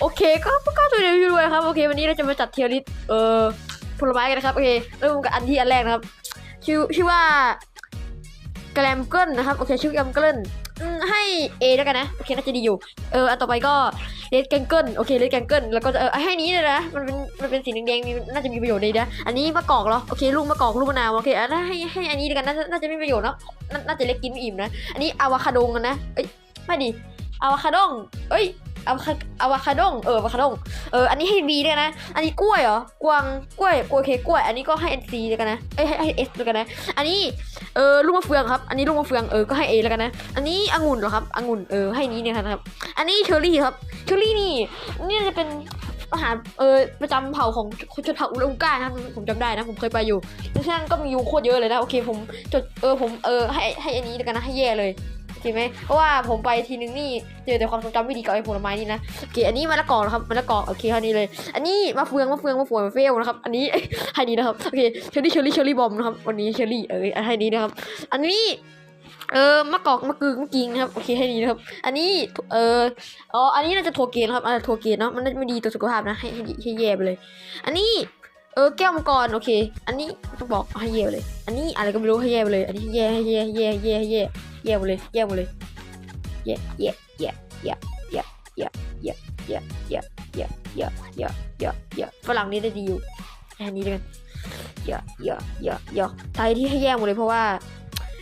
โอเคก็ก็ตัวเดียวด้วยครับโอเค วันนี้เราจะมาจัดเทียริสเอ่อผลไม้กันนะครับโอเคเริ่มกับอันที่อันแรกนะครับ ชื่อชื่อว่าแกลมเกิลนะครับโอเคชื่อแกลมเกิลให้ A แล้วกันนะโอเคน่าจะดีอยู่เอออันต่อไปก็เลดแกงเกิลโอเคเลดแกงเกิลแล้วก็เออให้นี้เลยนะมันเป็นมันเป็นสีแดงๆมีน่าจะมีประโยชน์ดีนะอันนี้มะกอกเหรอโอเคลูกมะกอกลูกมะนาวโอเคอันนั้นให้ให้อันนี้แล้วกันน่าจะน่าจะไม่มีประโยชน์เนาะน่าจะเล็กกินไม่อิ่มนะอันนี้อะวาคาโดงกันนะเอ้ยไม่ดิ อะวาคาดงเอ้ยอะวาคาอะวาคาดงเอออะวาคาดงเอออันนี้ให้ B ด้วยนะ อันนี้กล้วยเหรอกวางกล้วยกล้วยเคกกล้วย อันนี้ก็ให้ NC แล้วกันนะเอ้ยให้ให้ S แล้วกันนะ อันนี้เออลูกมะเฟืองครับ อันนี้ลูกมะเฟืองเออก็ให้ A แล้วกันนะ อันนี้องุ่นเหรอครับองุ่นเออให้นี้เนี่ยครับ อันนี้เชอร์รี่ครับเชอร์รี่นี่นี่จะเป็นอาหารเออประจำเผ่าของชนเผ่าอุลงก้านะครับผมจำได้นะผมเคยไปอยู่ดังนั้นก็มียุงโคตรเยอะเลยนะโอเคผมจดเออผมเออให้ให้อันนี้แล้วกันนะให้แย่เลย เคไหมเพราะว่าผมไปทีนึงนี่เจอแต่ความทรงจำไม่ดีกับไอ้ผลไม้นี่นะโอเคอันนี้มะละกอนะครับมะละกอโอเคเท่านี้เลย อันนี้มะเฟืองมะเฟืองมะเฟืองมะเฟลนะครับ อันนี้ให้ดีนะครับโอเคเชอรี่เชอรี่เชอรี่บอมนะครับวันนี้เชอรี่เออให้ดีนะครับ อันนี้เออมะกอกมะกึงมะกิงนะครับโอเคให้ดีนะครับ อันนี้เอออ๋ออันนี้น่าจะโทเกนครับอันโทเกนเนาะมันน่าจะไม่ดีต่อสุขภาพนะให้ให้ดีให้แย่ไปเลย อันนี้เออแก้วมังกรโอเค อันนี้ต้องบอกให้แย่ไปเลย อันนี้อะไรก็ไม่รู้ให้แย่ไปเลย อันนี้แย่ให้แย่ให้แย่ให้แย่ให้แย่ แย่ไปเลยแย่ไปเลยแย่แย่แย่แย่แย่แย่แย่แย่แย่แย่แย่แย่แย่แย่ฝรั่งนี่ได้ดีอยู่แค่นี้เลยกันแย่แย่แย่แย่ไทยที่ให้แย่หมดเลยเพราะว่า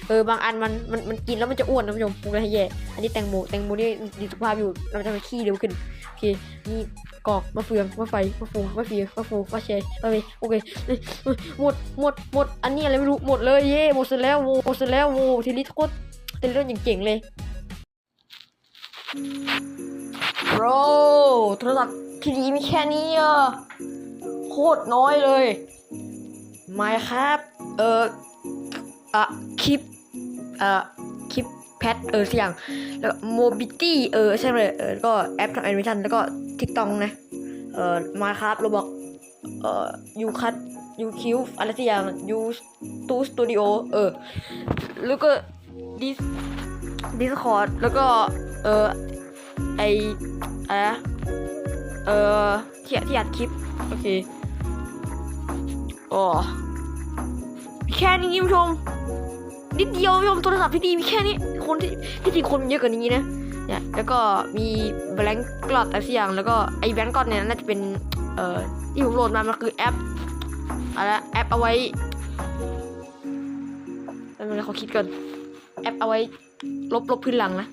เออบางอันมันมันมันกินแล้วมันจะอ้วนนะผู้ชมผมเลยให้แย่อันนี้แตงโมแตงโมนี่ดีสุขภาพอยู่เราจะมาขี้เร็วขึ้นโอเคนี่กอกมะเฟืองมะไฟมะฟูมะเฟียมะฟูมะเชยมะเมโอเคหมดหมดหมดอันนี้อะไรไม่รู้หมดเลยเย่หมดเสร็จแล้วโวหมดเสร็จแล้วโวทีนี้โคตร เต้นเรื่องเจ๋งๆเลยโรโทรศัพท์ที่ดีมีแค่นี้อะโคตรน้อยเลยไม่ครับเอออะคลิปเอ่อคลิปแพทเออเสียงแล้วก็โมบิตี้เออใช่เลยเออแล้วก็แอปทำแอนิเมชันแล้วก็ทิกตอกนะเออมาครับเราบอกเอ่อยูคัทยูคิวอะไรสักอย่างยูตูสตูดิโอเออแล้วก็ ดิสดิสคอร์ดแล้วก็เออไออะไรนะเออที่ที่อัดคลิป โอเคโอ้แค่นี้คุณผู้ชมนิดเดียวคุณผู้ชมโทรศัพท์ที่ดีมีแค่นี้คนที่ที่จริงคนเยอะกว่านี้นะเนี่ยแล้วก็มีแบงก์กลอดอะไรสักอย่างแล้วก็ไอแบงก์กลอดเนี่ยน่าจะเป็นเอ่อที่ผมโหลดมามันคือแอปอะไรแอปเอาไว้แล้วมันเขาคิดก่อน แอปเอาไว้ลบลบพื้นหลังนะ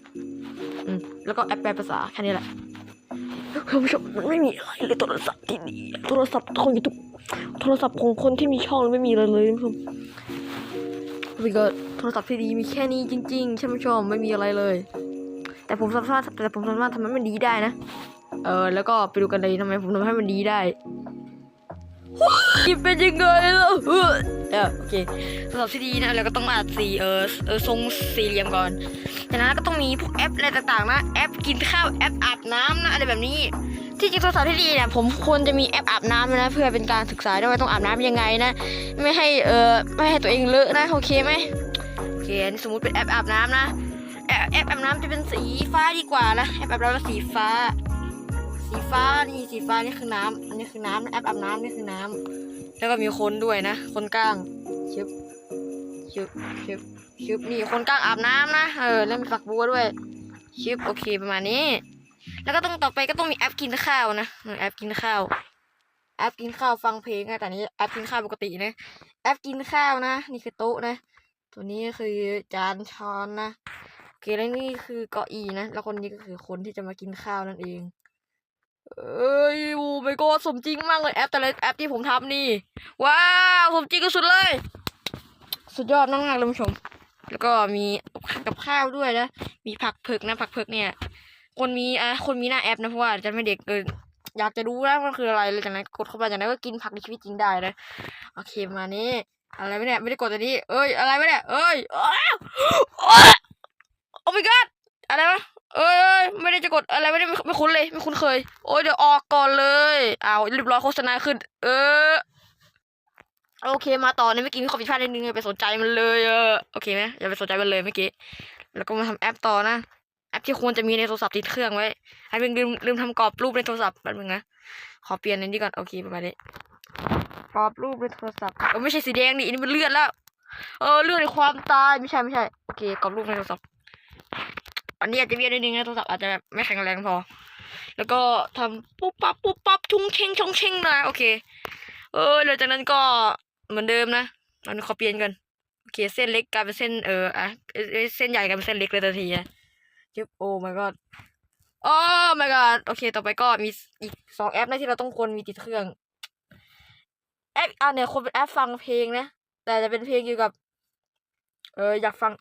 อืมแล้วก็แอปแปลภาษาแค่นี้แหละคุณผู้ชมมันไม่มีอะไรเลยโทรศัพท์ที่ดีโทรศัพท์ของยูทูบโทรศัพท์ของคนที่มีช่องไม่มีเลยเลยคุณผู้ชมวิก็โทรศัพท์ที่ดีมีแค่นี้จริงๆใช่ไหมชมไม่มีอะไรเลย แต่ผมสามารถแต่ผมสามารถทำให้มันดีได้นะ เออแล้วก็ไปดูกันเลยทำไมผมทำให้มันดีได้ว้ายเป็นยังไงล่ะ เออเอโอเคโทรศัพท์ที่ดีนะแล้วก็ต้องมาสีเออเออทรงสี่เหลี่ยมก่อนจากนั้นก็ต้องมีพวกแอปอะไรต่างๆนะแอปกินข้าวแอปอาบน้ำนะอะไรแบบนี้ ที่จริงโทรศัพท์ที่ดีเนี่ยผมควรจะมีแอปอาบน้ำนะ เพื่อเป็นการศึกษาด้วยว่าต้องอาบน้ำยังไงนะ ไม่ให้เออไม่ให้ตัวเองเลอะนะโอเคไหมโอเคอันนี้สมมติเป็นแอปอาบน้ำนะแอปแอปอาบน้ำจะเป็นสีฟ้าดีกว่านะแอปอาบน้ำสีฟ้า สีฟ้านี่สีฟ้านี่คือน้ำอันนี้คือน้ำนะแอปอาบน้ำนี่คือน้ำ แล้วก็มีคนด้วยนะ คนกลางชึบชึบชึบชึบนี่คนกลางอาบน้ำนะ เออ แล้วมีฝักบัวด้วยชึบโอเคประมาณนี้ แล้วก็ต้องต่อไปก็ต้องมีแอปกินข้าวนะเออแอปกินข้าว แอปกินข้าวฟังเพลงนะแต่อันนี้แอปกินข้าวปกตินะ แอปกินข้าวนะ นี่คือโต๊ะนะ ตัวนี้ก็คือจานช้อนนะโอเคแล้วนี่คือเก้าอี้นะ แล้วคนนี้ก็คือคนที่จะมากินข้าวนั่นเอง เอ้ยโอ้ไม่ก็สมจริงมากเลยแอปแต่ละแอปที่ผมทำนี่ ว้าวสมจริงสุดเลย สุดยอดมากๆเลยคุณผู้ชม แล้วก็มีกับข้าวด้วยนะมีผักเผือกนะผักเผือกเนี่ย คนมีอะคนมีหน้าแอปนะเพราะว่าจะไม่เด็กเกินอยากจะรู้นะมันคืออะไรเลยจากนั้นกดเข้าไปจากนั้นก็กินผักในชีวิตจริงได้นะโอเคมานี้อะไรไม่เนี่ยไม่ได้กดตัวนี้ เอ้ยอะไรไม่เนี่ยเอ้ยอ้โอ้ยโอ้ my god อะไรวะเอ้ยไม่ได้จะกดอะไรไม่ได้ไม่คุ้นเลย ไม่คุ้นเคย โอ้ยเดี๋ยวออกก่อนเลยอ้าวเรียบร้อยโฆษณาขึ้น เออ โอเคมาต่อเนี่ยเมื่อกี้มีข้อผิดพลาดนิดนึงอย่าไปสนใจมันเลยเออโอเคไหมอย่าไปสนใจมันเลยเมื่อกี้แล้วก็มาทำแอปต่อนะแอปที่ควรจะมีในโทรศัพท์ติดเครื่องไว้อันนึงลืมลืมทำกรอบรูปในโทรศัพท์แป๊บนึงนะขอเปลี่ยนอันนี้ก่อนโอเคประมาณนี้กรอบรูปในโทรศัพท์เออไม่ใช่สีแดงนี่อันนี้มันเลือดแล้ว เออเลือดในความตายไม่ใช่ไม่ใช่โอเคกรอบรูปในโทรศัพท์อันนี้อาจจะเวียนนิดนึงนะโทรศัพท์อาจจะแบบไม่แข็งแรงพอ แล้วก็ทำปุ๊บปั๊บปุ๊บปั๊บชุ่งเชงชงเชงนะโอเค เออหลังจากนั้นก็ เหมือนเดิมนะมันขอเปลี่ยนกันโอเคเส้นเล็กกลายเป็นเส้นเอออะเส้นใหญ่กลายเป็นเส้นเล็กเลยทันทีนะจึ๊บโอ้ my god โอ้ my god โอเคต่อไปก็มีอีกสองแอปนะที่เราต้องควรมีติดเครื่องแอปอันเนี่ยควรเป็นแอปฟังเพลงนะ แต่จะเป็นเพลงเกี่ยวกับ เอออยากฟัง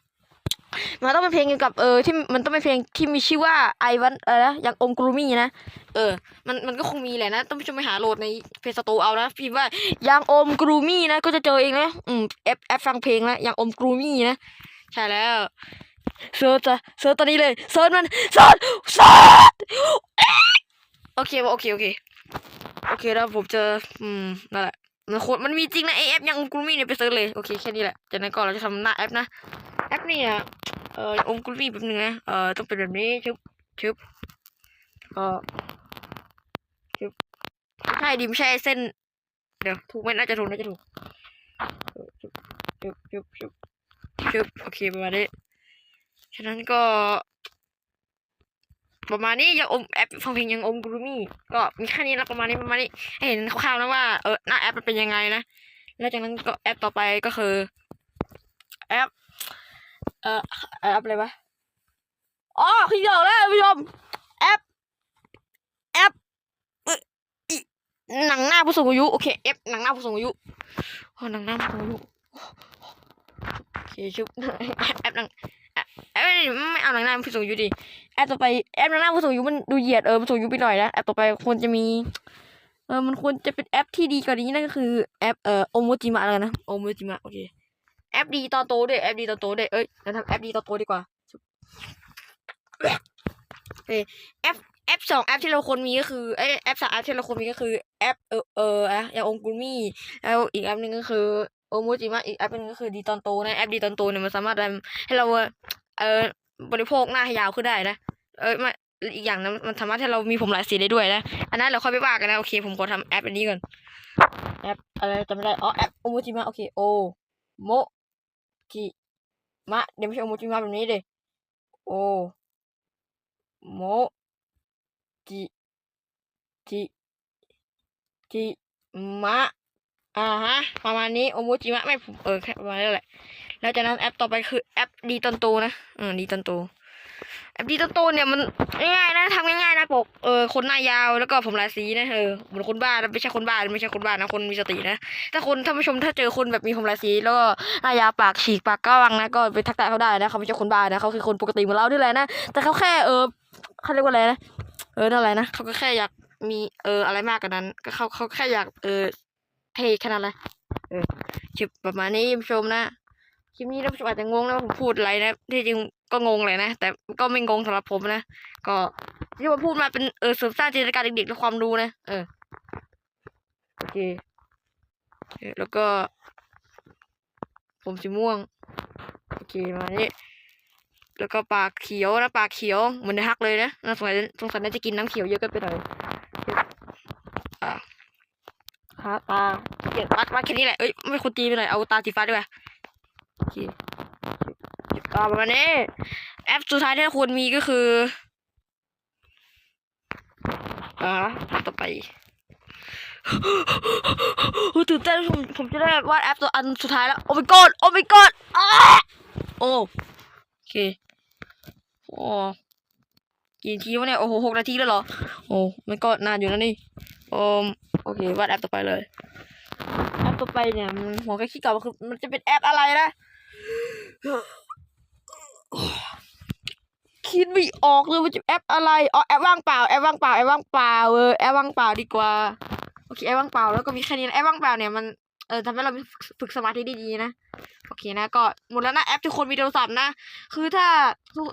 มันต้องเป็นเพลงเกี่ยวกับเออที่มันต้องเป็นเพลงที่มีชื่อว่าไอวันเออนะอย่างอมกรูมี่นะเออ มันมันก็คงมีแหละนะต้องไปชมไปหาโหลดในเพจสตูเอานะพิมพ์ว่ายังอมกรูมี่นะ ก็จะเจอเองนะอืมแอปแอปฟังเพลงนะยังอมกรูมี่นะใช่แล้วเซิร์ชจะเซิร์ชตอนนี้เลยเซิร์ชมันเซิร์ชเซิร์ชโอเคโอเคโอเคโอเคแล้วผมเจออืมนั่นแหละ มันโคตรมันมีจริงนะไอแอปยังอมกรูมี่เนี่ยไปเซิร์ชเลยโอเคแค่นี้แหละจากนั้นก็เราจะทำหน้าแอปนะแอปนี่อะเอออมกรูมี่แป๊บนึงนะเออต้องเป็นแบบนี้ชึบชึบก็ชึบใช่ดิมใช่เส้น เดี๋ยวถูกไหมน่าจะถูกน่าจะถูกชึบชึบชึบชึบโอเคประมาณนี้ฉะนั้นก็ ประมาณนี้ยังอมแอปฟังเพลงยังอมกรูมี่ก็มีแค่นี้แล้วประมาณนี้ประมาณนี้ให้เห็นคร่าวๆนะว่าเออหน้าแอปมันเป็นยังไงนะแล้วจากนั้นก็แอปต่อไปก็คือ แอปเอ่อแอปอะไรวะอ๋อคือบอกแล้วคุณผู้ชมแอปแอปหนังหน้าผู้สูงอายุโอเคแอปหนังหน้าผู้สูงอายุโอ้หนังหน้าผู้สูงอายุโอเคชุบแอปหนัง แอปไม่เอาหนังหน้าผู้สูงอายุดิแอปต่อไปแอปหนังหน้าผู้สูงอายุมันดูเหยียดเออผู้สูงอายุไปหน่อยนะแอปต่อไปควรจะมีเออมันควรจะเป็นแอปที่ดีกว่านี้นั่นก็คือแอปเอ่อโอโมจิมะแล้วนะโอโมจิมะโอเคแอปดีตอนโตด้วยแอปดีตอนโตด้วยเอ้ยเราทำแอปดีตอนโตดีกว่าเออแอปแอปสองแอปที่เราควรมีก็คือเอแอปสามแอปที่เราควรมีก็คือแอปเออเอออะอย่างองกุมี่แล้วอีกแอปหนึงก็คือโอโมจิมะอีกแอปหนึงก็คือดีตอนโตนะแอปดีตอนโตเนี่ยมันสามารถทำให้เรา เออบริโภคหน้าให้ยาวขึ้นได้นะเออม่อีกอย่างนะมันสามารถให้เรามีผมหลายสีได้ด้วยนะอันนั้นเราค่อยไปว่ากันนะโอเค ผมขอทำแอปอันนี้ก่อนแอปอะไรจำไม่ได้อ๋อแอปโอโมจิมะโอเคโอโมจิมะเดี๋ยวไม่ใช่โอโมจิมะแบบนี้เลยโอโมจิจิจิมะ อ่าฮะ ประมาณนี้โอโมจิมะไม่เออแค่ประมาณนี้แหละ แล้วจากนั้นแอปต่อไปคือแอปดีตอนโตนะเอืมดีตอนโตแอปดีตอนโตเนี่ยมันง่ายๆนะทำง่ายๆนะปกเออคนหน้ายาวแล้วก็ผมหลายสีนะเออเหมือนคนบ้านะไม่ใช่คนบ้าไม่ใช่คนบ้านะคนมีสตินะถ้าคนท่านผู้ชมถ้าเจอคนแบบมีผมหลายสีแล้วก็หน้ายาวปากฉีกปากก้างนะก็ไปทักทายเขาได้นะเขาไม่ใช่คนบ้านะเขาคือคนปกติเหมือนเราด้วยแหละนะแต่เขาแค่เออเขาเรียกว่าอะไรนะเออนั่นแหละนะเขาก็แค่อยากมีเอออะไรมากกว่านั้น ก็เขาเขาแค่อยากเออ เท่แค่นั้นแหละเออชิบประมาณนี้คุณผู้ชมนะคลิปนี้ท่านผู้ชมอาจจะงงนะว่าผมพูดอะไรนะที่จริงก็งงเลยนะ แต่ก็ไม่งงสำหรับผมนะ ก็ที่ผมพูดมาเป็นเออเสริมสร้างจินตนาการเด็กๆและความรู้นะ เออโอเคเออแล้วก็ ผมสีม่วงโอเคมานี่แล้วก็ปากเขียวนะปากเขียวเหมือนในฮักเลยนะน่าสงสัยสงสัยน่าจะกินน้ำเขียวเยอะเกินไปหน่อยอ่า ฮะตาเกลียดวัดวัดแค่นี้แหละเอ้ยไม่ควรตีไปหน่อยเอาตาสีฟ้าดีกว่าโอเคต่อมาเนี้แอปสุดท้ายที่ควรมีก็คืออ่าต่อไปโอ้ตื่นเต้นผมผมจะได้วาดแอปตัวอันสุดท้ายแล้ว โอ้ my god โอ้ my god อ้าโอ้โอเคโอ้กี่นาทีวะเนี่ย โอ้โหหกนาทีแล้วเหรอ โอ้มันก็นานอยู่นะนี่ โอมโอเควาดแอปต่อไปเลย แอปต่อไปเนี่ยมันหัวก็คิดก่อนว่าคือมันจะเป็นแอปอะไรนะ คิดไม่ออกเลยว่าจะแอปอะไรอ๋อแอปว่างเปล่าแอปว่างเปล่าแอปว่างเปล่าเออแอปว่างเปล่าดีกว่าโอเคแอปว่างเปล่าแล้วก็มีแค่นี้นะแอปว่างเปล่าเนี่ยมัน เออทำให้เราฝึกสมาธิได้ดีนะโอเคนะ ก็หมดแล้วนะแอปที่คนมีโทรศัพท์นะ คือถ้า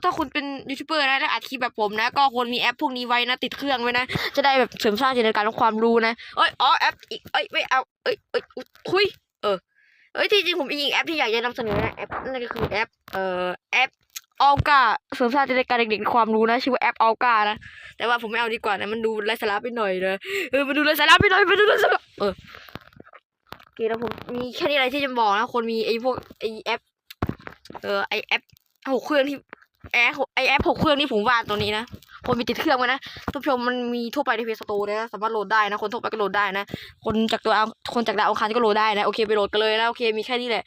ถ้าคุณเป็นยูทูบเบอร์นะแล้วอัดคลิปแบบผมนะ ก็ควรมีแอปพวกนี้ไว้นะติดเครื่องไว้นะ จะได้แบบเสริมสร้างจินตนาการและความรู้นะเอ้ยอ๋อแอปอีกเอ้ยไม่เอาเอ้ยเอ้ยคุยเออเอ้ยที่จริงผมมีอีกแอปที่อยากจะนำเสนอนะแอปนั่นก็คือแอปเอ่อแอปออลกาเสริมสร้างจินตนาการเด็กๆความรู้นะชื่อว่าแอปออลกานะแต่ว่าผมไม่เอาดีกว่านะมันดูไร้สาระไปหน่อยนะเออมันดูไร้สาระไปหน่อยมันดูไร้สาระเออ เคแล้วผมมีแค่นี้อะไรที่จะบอกนะคนมีไอ้พวกไอ้แอปเออไอแอปหกเครื่องที่แอปไอแอปหกเครื่องที่ผมวาดตัวนี้นะคนมีติดเครื่องไว้นะทุกชมมันมีทั่วไปในเพจสตูนะสามารถโหลดได้นะคนทั่วไปก็โหลดได้นะ คนจากตัวเอาคนจากดาวอังคารก็โหลดได้นะโอเคไปโหลดกันเลยนะโอเคมีแค่นี้แหละ